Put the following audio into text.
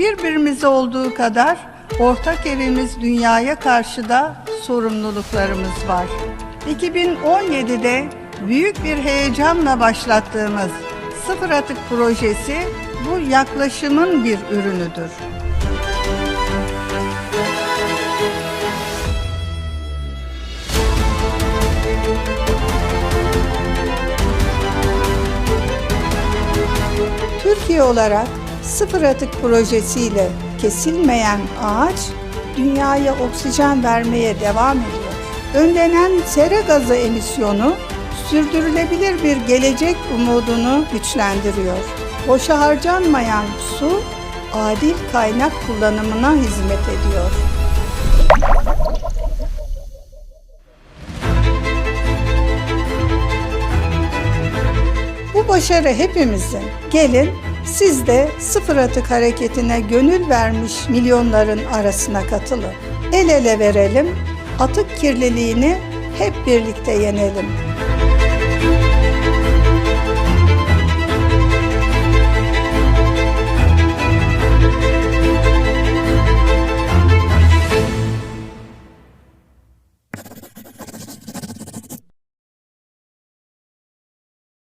Birbirimize olduğu kadar ortak evimiz dünyaya karşı da sorumluluklarımız var. 2017'de büyük bir heyecanla başlattığımız Sıfır Atık projesi bu yaklaşımın bir ürünüdür. Türkiye olarak sıfır atık projesiyle kesilmeyen ağaç dünyaya oksijen vermeye devam ediyor. Önlenen sera gazı emisyonu sürdürülebilir bir gelecek umudunu güçlendiriyor. Boşa harcanmayan su adil kaynak kullanımına hizmet ediyor. Bu başarı hepimizin. Gelin siz de sıfır atık hareketine gönül vermiş milyonların arasına katılın. El ele verelim, atık kirliliğini hep birlikte yenelim. Müzik